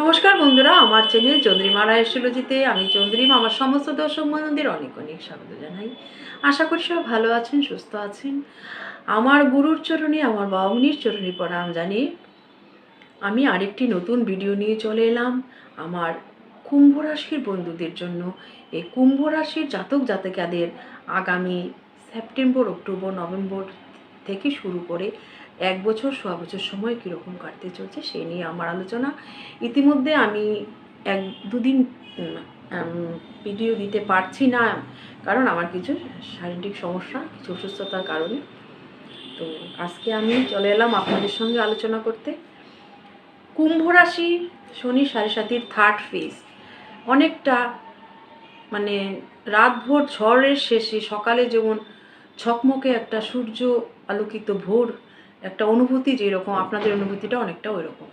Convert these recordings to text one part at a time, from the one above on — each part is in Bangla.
নমস্কার বন্ধুরা, আমার চ্যানেল চন্দ্রিমা রায়ের শিলজিতে আমি চন্দ্রিমা, আমার সমস্ত দর্শক বন্ধুদের অনেক অনেক স্বাগত জানাই। আশা করি সব ভালো আছেন, সুস্থ আছেন। আমার গুরুর চরণে, আমার বাউনির চরণে প্রণাম জানিয়ে আমি আরেকটি নতুন ভিডিও নিয়ে চলে এলাম আমার কুম্ভ রাশির বন্ধুদের জন্য। এই কুম্ভ রাশির জাতক জাতিকাদের আগামী সেপ্টেম্বর, অক্টোবর, নভেম্বর থেকে শুরু করে এক বছর, সোয়া বছর সময় কীরকম কাটতে চলছে সেই নিয়ে আমার আলোচনা। ইতিমধ্যে আমি এক দুদিন ভিডিও দিতে পারছি না কারণ আমার কিছু শারীরিক সমস্যা, কিছু অসুস্থতার কারণে। তো আজকে আমি চলে এলাম আপনাদের সঙ্গে আলোচনা করতে। কুম্ভ রাশি শনি সাড়ে সাতির থার্ড ফেজ অনেকটা মানে রাতভর ঝড়ের শেষে সকালে যেমন ছকমকে একটা সূর্য আলোকিত ভোর একটা অনুভূতি যেরকম, আপনাদের অনুভূতিটা অনেকটা ওই রকম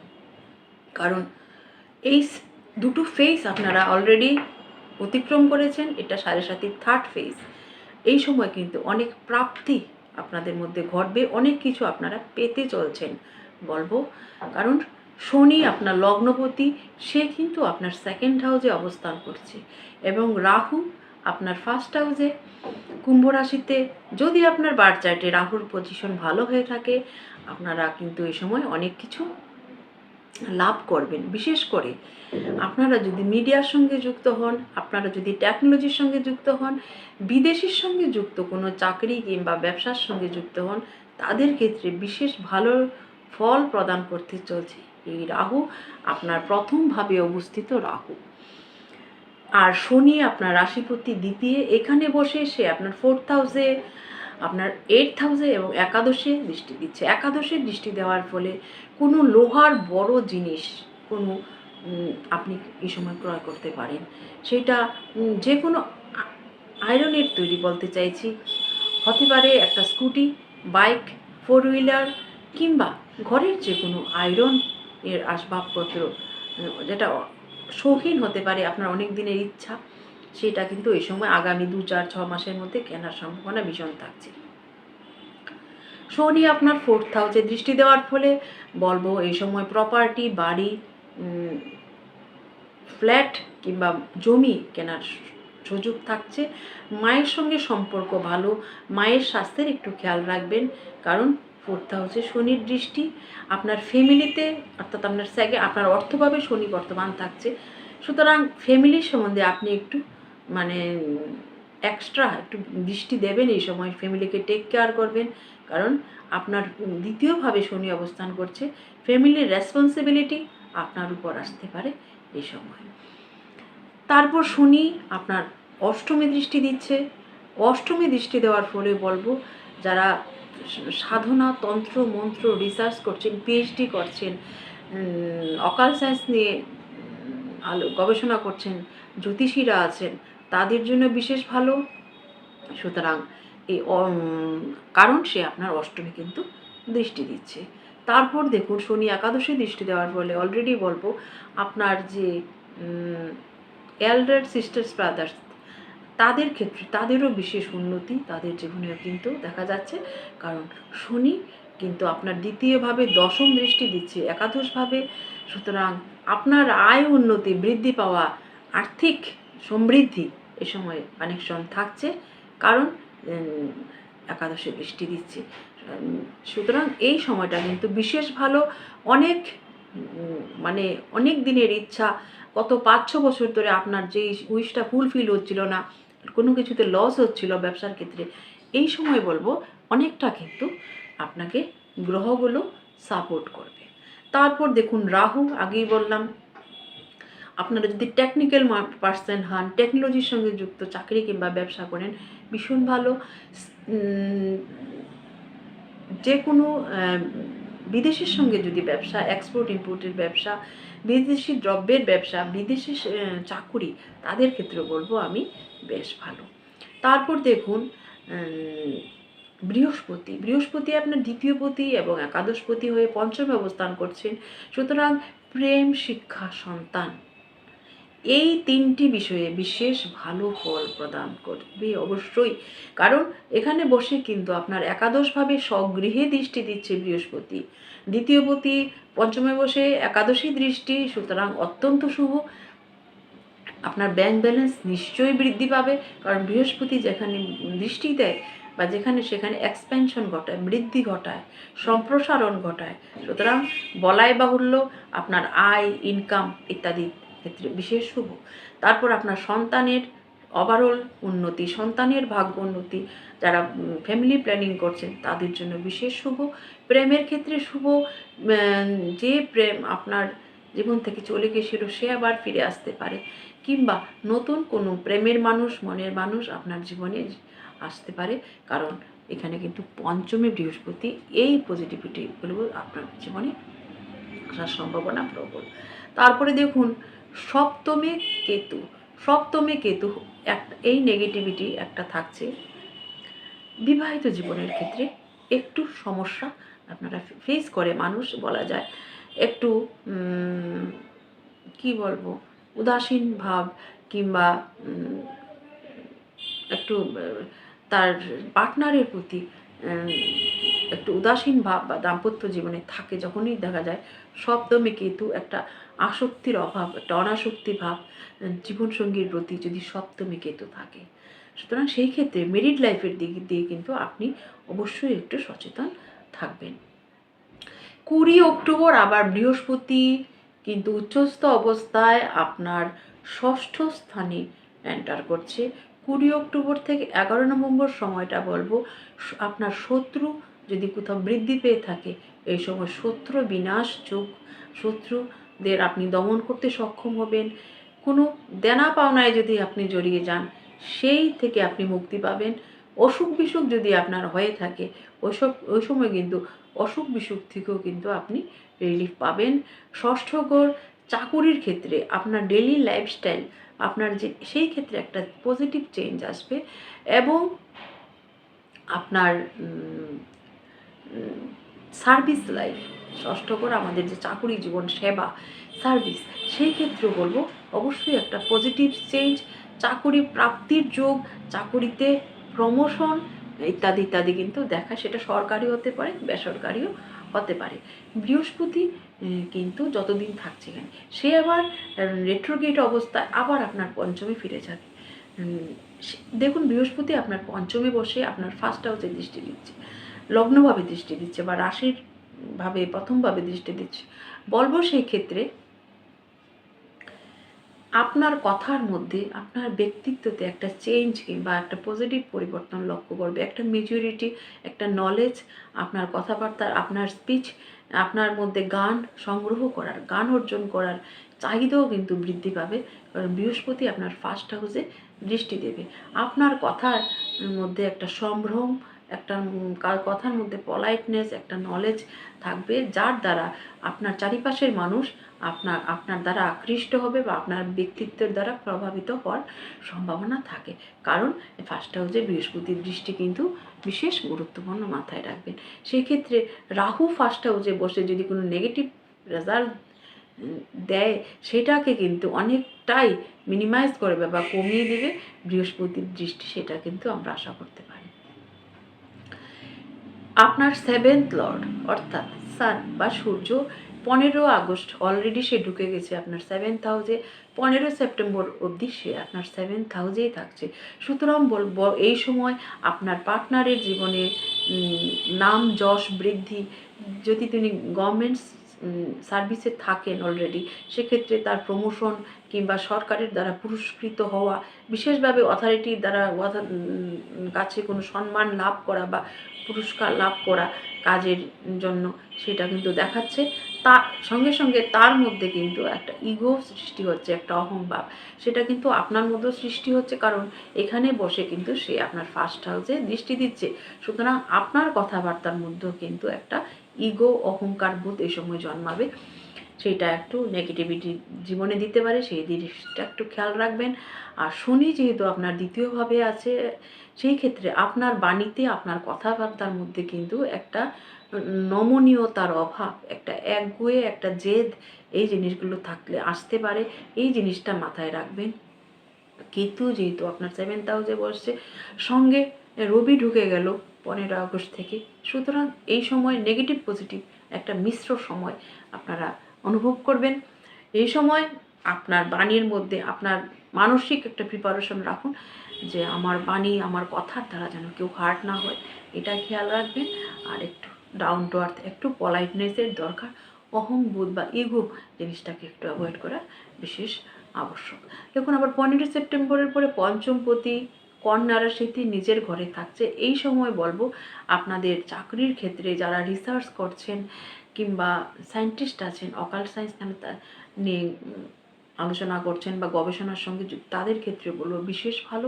কারণ এই দুটো ফেজ আপনারা অলরেডি অতিক্রম করেছেন, এটা সাড়ে সাতির থার্ড ফেজ এই সময় কিন্তু অনেক প্রাপ্তি আপনাদের মধ্যে ঘটবে, অনেক কিছু আপনারা পেতে চলছেন, বলব। কারণ শনি আপনার লগ্নপতি, সে কিন্তু আপনার সেকেন্ড হাউসে অবস্থান করছে। এবং রাহু আপনার ফার্স্ট হাউসে কুম্ভ রাশিতে যদি আপনার বার্থ চার্টে রাহুর পজিশন ভালো হয়ে থাকে, আপনারা কিন্তু এই সময় অনেক কিছু লাভ করবেন। বিশেষ করে আপনারা যদি মিডিয়ার সঙ্গে যুক্ত হন, আপনারা যদি টেকনোলজির সঙ্গে যুক্ত হন, বিদেশের সঙ্গে যুক্ত, কোনো চাকরি কিংবা ব্যবসার সঙ্গে যুক্ত হন, তাদের ক্ষেত্রে বিশেষ ভালো ফল প্রদান করতে চলছে এই রাহু। আপনার প্রথমভাবে অবস্থিত রাহু। আর শনি আপনার রাশিপতি দ্বিতীয়, এখানে বসে সে আপনার ফোর্থ হাউসে আপনার এইট হাউসে এবং একাদশে দৃষ্টি দিচ্ছে। একাদশে দৃষ্টি দেওয়ার ফলে কোনো লোহার বড় জিনিস কোনো আপনি এই সময় ক্রয় করতে পারেন। সেটা যে কোনো আয়রনের তৈরি বলতে চাইছি। হতে পারে একটা স্কুটি বাইক ফোর হুইলার কিংবা ঘরের যে কোনো আয়রন এর আসবাবপত্র, যেটা শৌখিন হতে পারে আপনার অনেক দিনের ইচ্ছা। সেটা কিন্তু এই সময় আগামী দু, চার, ছ মাসের মধ্যে কেনার সম্ভাবনা ভীষণ থাকছে। শনি আপনার ফোর্থ হাউসে দৃষ্টি দেওয়ার ফলে বলব এই সময় প্রপার্টি বাড়ি ফ্ল্যাট কিংবা জমি কেনার সুযোগ থাকছে। মায়ের সঙ্গে সম্পর্ক ভালো, মায়ের স্বাস্থ্যের একটু খেয়াল রাখবেন। কারণ ফোর্থ হচ্ছে। শনির দৃষ্টি আপনার ফ্যামিলিতে, অর্থাৎ আপনার স্যাগে, আপনার অর্থভাবে শনি বর্তমান থাকছে। সুতরাং ফ্যামিলির সম্বন্ধে আপনি একটু মানে এক্সট্রা একটু দৃষ্টি দেবেন এই সময়। ফ্যামিলিকে টেক কেয়ার করবেন। কারণ আপনার দ্বিতীয়ভাবে শনি অবস্থান করছে। ফ্যামিলির রেসপন্সিবিলিটি আপনার উপর আসতে পারে এই সময়। তারপর শনি আপনার অষ্টমী দৃষ্টি দিচ্ছে। অষ্টমী দৃষ্টি দেওয়ার ফলে বলব, যারা সাধনা, তন্ত্র, মন্ত্র রিসার্চ করছেন পিএইচডি করছেন অকাল সায়েন্স নিয়ে আলো, গবেষণা করছেন, জ্যোতিষীরা আছেন, তাদের জন্য বিশেষ ভালো। সুতরাং এই কারণ সে আপনার অষ্টমী কিন্তু দৃষ্টি দিচ্ছে। তারপর দেখুন, শনি একাদশী দৃষ্টি দেওয়ার ফলে অলরেডি বলব, আপনার যে এল্ডার সিস্টার্স ব্রাদার্স তাদের ক্ষেত্রে তাদেরও বিশেষ উন্নতি তাদের জীবনেও কিন্তু দেখা যাচ্ছে। কারণ শনি কিন্তু আপনার দ্বিতীয়ভাবে দশম দৃষ্টি দিচ্ছে একাদশভাবে। সুতরাং আপনার আয় উন্নতি, বৃদ্ধি পাওয়া, আর্থিক সমৃদ্ধি এ সময় কানেকশন থাকছে। কারণ একাদশে দৃষ্টি দিচ্ছে। সুতরাং এই সময়টা কিন্তু বিশেষ ভালো। অনেক মানে অনেক দিনের ইচ্ছা। গত পাঁচ ছ বছর ধরে আপনার যেই উইশটা ফুলফিল হচ্ছিল না কোনো কিছুতে লস হচ্ছিল ব্যবসার ক্ষেত্রে, এই সময় বলব অনেকটা কিন্তু আপনাকে গ্রহগুলো সাপোর্ট করবে। তারপর দেখুন রাহু, আগেই বললাম, আপনারা যদি টেকনিক্যাল পার্সন হন টেকনোলজির সঙ্গে যুক্ত, চাকরি কিংবা ব্যবসা করেন, ভীষণ ভালো। যে কোনো বিদেশের সঙ্গে যদি ব্যবসা এক্সপোর্ট ইম্পোর্টের ব্যবসা বিদেশি দ্রব্যের ব্যবসা, বিদেশি চাকুরি, তাদের ক্ষেত্রে বলব আমি বেশ ভালো। তারপর দেখুন বৃহস্পতি। বৃহস্পতি আপনার দ্বিতীয়পতি এবং একাদশপতি হয়ে পঞ্চম অবস্থান করছেন। সুতরাং প্রেম, শিক্ষা, সন্তান। এই তিনটি বিষয়ে বিশেষ ভালো ফল প্রদান করবে অবশ্যই। কারণ এখানে বসে কিন্তু আপনার একাদশভাবে স্বগৃহে দৃষ্টি দিচ্ছে বৃহস্পতি। দ্বিতীয়পতি পঞ্চমে বসে একাদশী দৃষ্টি সুতরাং অত্যন্ত শুভ। আপনার ব্যাংক ব্যালেন্স নিশ্চয়ই বৃদ্ধি পাবে। কারণ বৃহস্পতি যেখানে দৃষ্টি দেয় বা যেখানে সেখানে এক্সপেনশন ঘটায়, বৃদ্ধি ঘটায়, সম্প্রসারণ ঘটায়। সুতরাং বলাই বাহুল্য আপনার আয় ইনকাম ইত্যাদি ক্ষেত্রে বিশেষ শুভ। তারপর আপনার সন্তানের ওভারঅল উন্নতি, সন্তানের ভাগ্য উন্নতি, যারা ফ্যামিলি প্ল্যানিং করছেন, তাদের জন্য বিশেষ শুভ। প্রেমের ক্ষেত্রে শুভ যে প্রেম আপনার জীবন থেকে চলে গেছিল, সে আবার ফিরে আসতে পারে। কিংবা নতুন কোনো প্রেমের মানুষ, মনের মানুষ আপনার জীবনে আসতে পারে। কারণ এখানে কিন্তু পঞ্চমী বৃহস্পতি, এই পজিটিভিটিগুলো আপনার জীবনে আসার সম্ভাবনা প্রবল। তারপরে দেখুন সপ্তমে কেতু সপ্তমে কেতু এই নেগেটিভিটি একটা থাকছে। বিবাহিত জীবনের ক্ষেত্রে একটু সমস্যা আপনারা ফেস করে মানুষ বলা যায়। একটু কি বলব, উদাসীন ভাব কিংবা একটু তার পার্টনারের প্রতি একটু উদাসীন ভাব বা দাম্পত্য জীবনে থাকে যখনই দেখা যায় সপ্তমে কেতু একটা আসক্তির অভাব, একটা অনাসক্তি ভাব জীবনসঙ্গীর প্রতি যদি সপ্তমে কেতু থাকে। সুতরাং সেই ক্ষেত্রে মেরিড লাইফের দিক দিয়ে কিন্তু আপনি অবশ্যই একটু সচেতন থাকবেন। কুড়ি অক্টোবর আবার বৃহস্পতি, কিন্তু উচ্চস্থ অবস্থায় আপনার ষষ্ঠ স্থানে এন্টার করছে। কুড়ি অক্টোবর থেকে এগারো নভেম্বর সময়টা বলব আপনার শত্রু যদি কোথাও বৃদ্ধি পেয়ে থাকে, এই সময় শত্রু বিনাশ যোগ শত্রুদের আপনি দমন করতে সক্ষম হবেন। কোনো দেনা পাওনায় যদি আপনি জড়িয়ে যান, সেই থেকে আপনি মুক্তি পাবেন। অসুখ বিসুখ যদি আপনার হয়ে থাকে ওইসব ওই সময় কিন্তু অসুখ বিসুখ থেকেও কিন্তু আপনি রিলিফ পাবেন। ষষ্ঠ ঘর, চাকুরির ক্ষেত্রে আপনার ডেলি লাইফস্টাইল আপনার যে, সেই ক্ষেত্রে একটা পজিটিভ চেঞ্জ আসবে এবং আপনার সার্ভিস লাইফ, ষষ্ঠ ঘর আমাদের যে চাকুরি জীবন, সেবা, সার্ভিস, সেই ক্ষেত্রে বলব অবশ্যই একটা পজিটিভ চেঞ্জ চাকুরি প্রাপ্তির যোগ, চাকুরিতে প্রমোশন ইত্যাদি ইত্যাদি কিন্তু দেখা সেটা সরকারি হতে পারে, বেসরকারিও হতে পারে। বৃহস্পতি কিন্তু যতদিন থাকছে এখানে, সে আবার রেট্রোগেট অবস্থায় আবার আপনার পঞ্চমে ফিরে যাবে। দেখুন বৃহস্পতি আপনার পঞ্চমে বসে আপনার ফার্স্ট হাউসে দৃষ্টি দিচ্ছে। লগ্নভাবে দৃষ্টি দিচ্ছে বা রাশির ভাবে প্রথমভাবে দৃষ্টি দিচ্ছে। বলব সেই ক্ষেত্রে আপনার কথার মধ্যে আপনার ব্যক্তিত্বতে একটা চেঞ্জ কিংবা একটা পজিটিভ পরিবর্তন লক্ষ্য করবে। একটা মেচুরিটি একটা নলেজ আপনার কথাবার্তার, আপনার স্পিচ আপনার মধ্যে গান সংগ্রহ করার, গান অর্জন করার চাহিদাও কিন্তু বৃদ্ধি পাবে কারণ বৃহস্পতি আপনার ফার্স্ট হাউসে দৃষ্টি দেবে। আপনার কথার মধ্যে একটা সম্ভ্রম একটা কথার মধ্যে পলাইটনেস একটা নলেজ থাকবে যার দ্বারা আপনার চারিপাশের মানুষ আপনার আপনার দ্বারা আকৃষ্ট হবে বা আপনার ব্যক্তিত্বের দ্বারা প্রভাবিত হওয়ার সম্ভাবনা থাকে। কারণ ফার্স্ট হাউসে বৃহস্পতির দৃষ্টি কিন্তু বিশেষ গুরুত্বপূর্ণ মাথায় রাখবেন। সেই ক্ষেত্রে রাহু ফার্স্ট হাউসে বসে যদি কোনো নেগেটিভ রেজাল্ট দেয়, সেটাকে কিন্তু অনেকটাই মিনিমাইজ করবে বা কমিয়ে দেবে বৃহস্পতির দৃষ্টি, সেটা কিন্তু আমরা আশা করতে পারি। আপনার সেভেন্থ লর্ড অর্থাৎ সান বা সূর্য, পনেরো আগস্ট অলরেডি সে ঢুকে গেছে আপনার সেভেন্থ হাউসে পনেরো সেপ্টেম্বর অবধি সে আপনার সেভেন্থ হাউসেই থাকছে। সুতরাং বলব এই সময় আপনার পার্টনারের জীবনে নাম, যশ, বৃদ্ধি, যদি তিনি গভর্নমেন্ট সার্ভিসে থাকেন অলরেডি সেক্ষেত্রে তার প্রমোশন কিংবা সরকারের দ্বারা পুরস্কৃত হওয়া, বিশেষভাবে অথরিটির দ্বারা কাছে কোনো সম্মান লাভ করা বা পুরস্কার লাভ করা কাজের জন্য সেটা কিন্তু দেখাচ্ছে। তার সঙ্গে সঙ্গে তার মধ্যে কিন্তু একটা ইগো সৃষ্টি হচ্ছে, একটা অহংভাব। সেটা কিন্তু আপনার মধ্যেও সৃষ্টি হচ্ছে, কারণ এখানে বসে কিন্তু সে আপনার ফার্স্ট হাউসে দৃষ্টি দিচ্ছে। সুতরাং আপনার কথাবার্তার মধ্যেও কিন্তু একটা ইগো অহংকার বোধ এই সময় জন্মাবে। সেটা একটু নেগেটিভিটি জীবনে দিতে পারে, সেই জিনিসটা একটু খেয়াল রাখবেন। আর শনি যেহেতু আপনার দ্বিতীয়ভাবে আছে, সেই ক্ষেত্রে আপনার বাণীতে, আপনার কথাবার্তার মধ্যে কিন্তু একটা নমনীয়তার অভাব, একটা একগুয়ে, একটা জেদ, এই জিনিসগুলো থাকলে আসতে পারে। এই জিনিসটা মাথায় রাখবেন। কেতু যেহেতু আপনার সেভেন্থ হাউসে বসছে, সঙ্গে রবি ঢুকে গেল। পনেরো আগস্ট থেকে। সুতরাং এই সময় নেগেটিভ পজিটিভ একটা মিশ্র সময় আপনারা অনুভব করবেন। এই সময় আপনার বাণীর মধ্যে আপনার মানসিক একটা প্রিপারেশন রাখুন যে আমার বাণী, আমার কথার দ্বারা যেন কেউ হার্ট না হয়। এটা খেয়াল রাখবেন। আর একটু ডাউন টু আর্থ একটু পলাইটনেসের দরকার। অহং, বোধ বা ইগো জিনিসটাকে একটু অ্যাভয়েড করা বিশেষ আবশ্যক। দেখুন, আবার পনেরোই সেপ্টেম্বরের পরে পঞ্চমপতি কন্যা স্মৃতি নিজের ঘরে থাকছে। এই সময় বলব, আপনাদের চাকরির ক্ষেত্রে যারা রিসার্চ করছেন কিংবা সায়েন্টিস্ট আছেন অকাল সায়েন্স নিয়ে আলোচনা করছেন বা গবেষণার সঙ্গে তাদের ক্ষেত্রে বলব বিশেষ ভালো।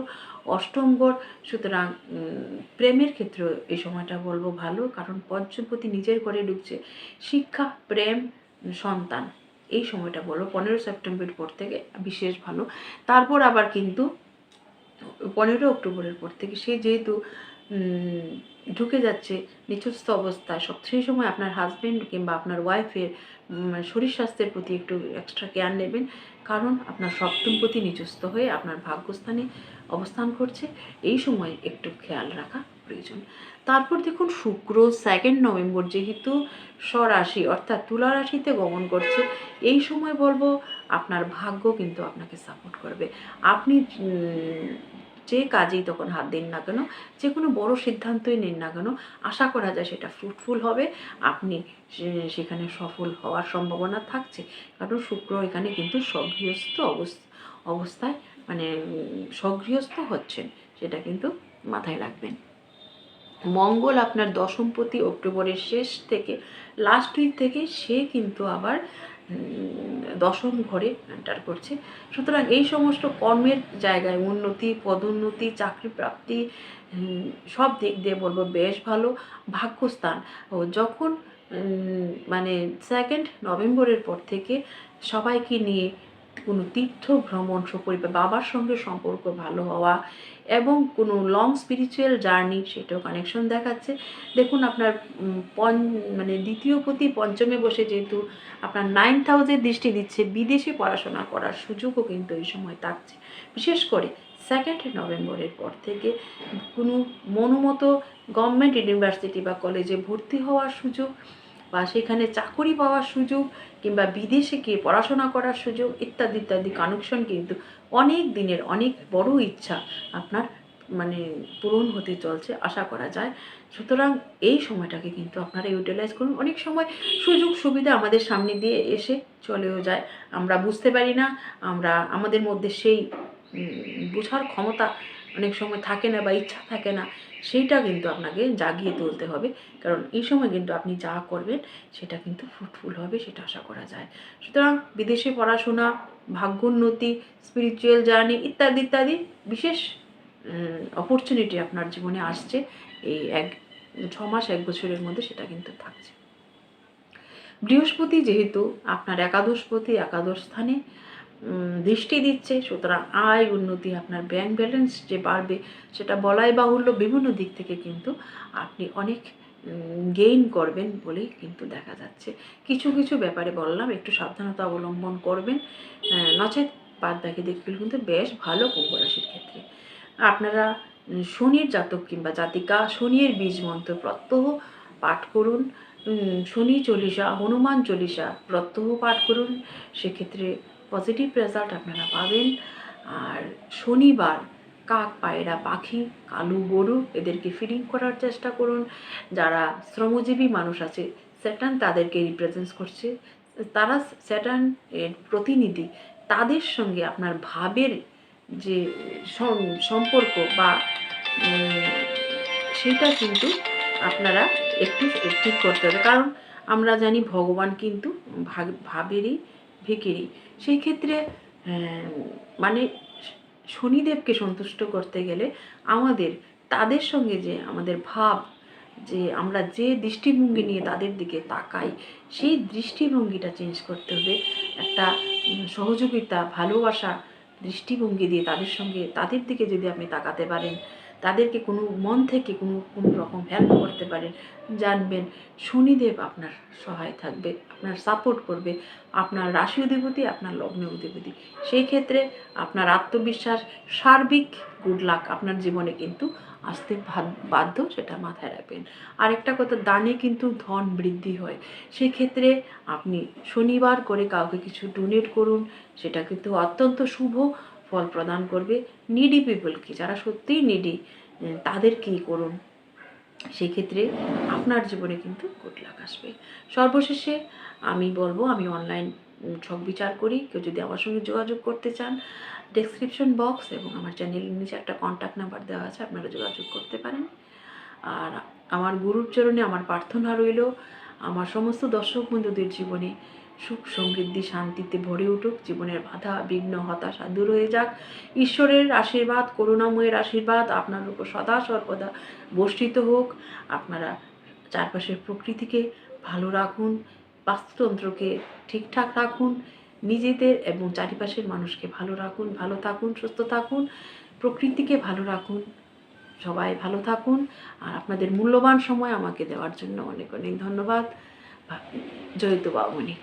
অষ্টম ঘর সুতরাং প্রেমের ক্ষেত্রে এই সময়টা বলব ভালো, কারণ পঞ্চমপতি নিজের ঘরে ঢুকছে। শিক্ষা, প্রেম, সন্তান, এই সময়টা বলব, পনেরো সেপ্টেম্বর পর থেকে বিশেষ ভালো। তারপর আবার কিন্তু পনেরো অক্টোবরের পর থেকে সে যেহেতু ঢুকে যাচ্ছে নিচস্থ অবস্থায়, সব, সেই সময় আপনার হাজব্যান্ড কিংবা আপনার ওয়াইফের শরীর স্বাস্থ্যের প্রতি একটু এক্সট্রা কেয়ার নেবেন। কারণ আপনার সপ্তম প্রতি নিচস্থ হয়ে আপনার ভাগ্যস্থানে অবস্থান করছে। এই সময় একটু খেয়াল রাখা প্রয়োজন। তারপর দেখুন, শুক্র সেকেন্ড নভেম্বর যেহেতু স্বরাশি, অর্থাৎ তুলা রাশিতে গমন করছে, এই সময় বলব আপনার ভাগ্য কিন্তু আপনাকে সাপোর্ট করবে। আপনি যে কাজেই তখন হাত দিন না কেন, যে কোনো বড় সিদ্ধান্তই নিন না কেন, আশা করা যায় সেটা ফ্রুটফুল হবে। আপনি সেখানে সফল হওয়ার সম্ভাবনা থাকছে। কারণ শুক্র এখানে কিন্তু স্বগৃহস্থ অবস্থা অবস্থায় মানে স্বগৃহস্থ হচ্ছেন, সেটা কিন্তু মাথায় রাখবেন। মঙ্গল আপনার দশমপতি অক্টোবরের শেষ থেকে লাস্ট উইক থেকে সে কিন্তু আবার দশম ঘরে এন্টার করছে। সুতরাং এই সমস্ত কর্মের জায়গায় উন্নতি, পদোন্নতি, চাকরি প্রাপ্তি সব দিক দিয়ে বলব বেশ ভালো ভাগ্যস্থান। ও যখন মানে সেকেন্ড নভেম্বরের পর থেকে সবাইকে নিয়ে কোনো তীর্থ ভ্রমণ সপরিবার বাবার সঙ্গে সম্পর্ক ভালো হওয়া এবং কোনো লং স্পিরিচুয়াল জার্নি সেটাও কানেকশন দেখাচ্ছে। দেখুন আপনার পঞ্চ মানে দ্বিতীয় প্রতি পঞ্চমে বসে যেহেতু আপনার নাইন হাউসের দৃষ্টি দিচ্ছে, বিদেশে পড়াশোনা করার সুযোগও কিন্তু এই সময় থাকছে। বিশেষ করে সেকেন্ড নভেম্বরের পর থেকে কোনো মনোমতো গভর্নমেন্ট ইউনিভার্সিটি বা কলেজে ভর্তি হওয়ার সুযোগ বা সেখানে চাকরি পাওয়ার সুযোগ কিংবা বিদেশে গিয়ে পড়াশোনা করার সুযোগ ইত্যাদি ইত্যাদি কানেকশন কিন্তু অনেক দিনের, অনেক বড় ইচ্ছা আপনার মানে পূরণ হতে চলছে আশা করা যায়। সুতরাং এই সময়টাকে কিন্তু আপনারা ইউটিলাইজ করুন। অনেক সময় সুযোগ সুবিধা আমাদের সামনে দিয়ে এসে চলেও যায়। আমরা বুঝতে পারি না, আমরা আমাদের মধ্যে সেই বোঝার ক্ষমতা অনেক সময় থাকে না বা ইচ্ছা থাকে না। সেইটা কিন্তু আপনাকে জাগিয়ে তুলতে হবে। কারণ এই সময় কিন্তু আপনি যা করবেন, সেটা কিন্তু ফ্রুটফুল হবে, সেটা আশা করা যায়। সুতরাং বিদেশে পড়াশোনা, ভাগ্যোন্নতি স্পিরিচুয়াল জার্নি ইত্যাদি ইত্যাদি বিশেষ অপরচুনিটি আপনার জীবনে আসছে। এই এক ছ মাস এক বছরের মধ্যে সেটা কিন্তু থাকছে। বৃহস্পতি যেহেতু আপনার একাদশপতি একাদশ স্থানে দৃষ্টি দিচ্ছে, সুতরাং আয় উন্নতি আপনার ব্যাংক ব্যালেন্স যে বাড়বে সেটা বলাই বাহুল্য বিভিন্ন দিক থেকে কিন্তু আপনি অনেক গেইন করবেন বলেই কিন্তু দেখা যাচ্ছে। কিছু কিছু ব্যাপারে বললাম, একটু সাবধানতা অবলম্বন করবেন। নচেত বাদ বাকি দিকগুলো কিন্তু বেশ ভালো কুম্ভ রাশির ক্ষেত্রে। আপনারা শনির জাতক কিংবা জাতিকা, শনির বীজ মন্ত্র প্রত্যহ পাঠ করুন। শনি চল্লিশা, হনুমান চল্লিশা প্রত্যহ পাঠ করুন। সেক্ষেত্রে পজিটিভ রেজাল্ট আপনারা পাবেন। আর শনিবার কাক, পায়রা, পাখি, কালু, গরু এদেরকে ফিডিং করার চেষ্টা করুন। যারা শ্রমজীবী মানুষ আছে, স্যাটার্ন তাদেরকে রিপ্রেজেন্ট করছে। তারা স্যাটার্ন এর প্রতিনিধি, তাদের সঙ্গে আপনার ভাবের যে সম্পর্ক বা সেটা কিন্তু আপনারা একটু ঠিক করতে হবে। কারণ আমরা জানি ভগবান কিন্তু ভাবেরই ভিকিরি। সেই ক্ষেত্রে মানে শনিদেবকে সন্তুষ্ট করতে গেলে আমাদের, তাদের সঙ্গে যে আমাদের ভাব, যে আমরা যে দৃষ্টিভঙ্গি নিয়ে তাদের দিকে তাকাই, সেই দৃষ্টিভঙ্গিটা চেঞ্জ করতে হবে। একটা সহযোগিতা, ভালোবাসা দৃষ্টিভঙ্গি দিয়ে তাদের সঙ্গে, তাদের দিকে যদি আপনি তাকাতে পারেন, তাদেরকে কোনো মন থেকে কোনো কোনো রকম হেল্প করতে পারেন, জানবেন, শনিদেব আপনার সহায় থাকবে। আপনার সাপোর্ট করবে, আপনার রাশি অধিপতি, আপনার লগ্ন অধিপতি। সেই ক্ষেত্রে আপনার আত্মবিশ্বাস, সার্বিক গুড লাক আপনার জীবনে কিন্তু আসতে বাধ্য সেটা মাথায় রাখবেন। আরেকটা কথা, দানে কিন্তু ধন বৃদ্ধি হয়। সেই ক্ষেত্রে আপনি শনিবার করে কাউকে কিছু ডোনেট করুন, সেটা কিন্তু অত্যন্ত শুভ ফল প্রদান করবে। নিডি পিপলকে যারা সত্যিই নিডি তাদেরকেই করুন? সেই ক্ষেত্রে আপনার জীবনে কিন্তু লাক আসবে। সর্বশেষে আমি বলব, আমি অনলাইন ছক বিচার করি। কেউ যদি আমার সঙ্গে যোগাযোগ করতে চান ডেসক্রিপশন বক্স এবং আমার চ্যানেলের নিচে একটা কন্ট্যাক্ট নাম্বার দেওয়া আছে, আপনারা যোগাযোগ করতে পারেন। আর আমার গুরুর চরণে আমার প্রার্থনা রইল, আমার সমস্ত দর্শক বন্ধুদের জীবনে সুখ সমৃদ্ধি শান্তিতে ভরে উঠুক, জীবনের বাধা, বিঘ্ন, হতাশা দূর হয়ে যাক। ঈশ্বরের আশীর্বাদ, করুণাময়ের আশীর্বাদ আপনার উপর সদা সর্বদা বর্ষিত হোক। আপনারা চারপাশের প্রকৃতিকে ভালো রাখুন, বাস্তুতন্ত্রকে ঠিকঠাক রাখুন, নিজেদের এবং চারিপাশের মানুষকে ভালো রাখুন, ভালো থাকুন, সুস্থ থাকুন, প্রকৃতিকে ভালো রাখুন। সবাই ভালো থাকুন। আর আপনাদের মূল্যবান সময় আমাকে দেওয়ার জন্য অনেক অনেক ধন্যবাদ। জয়তু বাবুনি।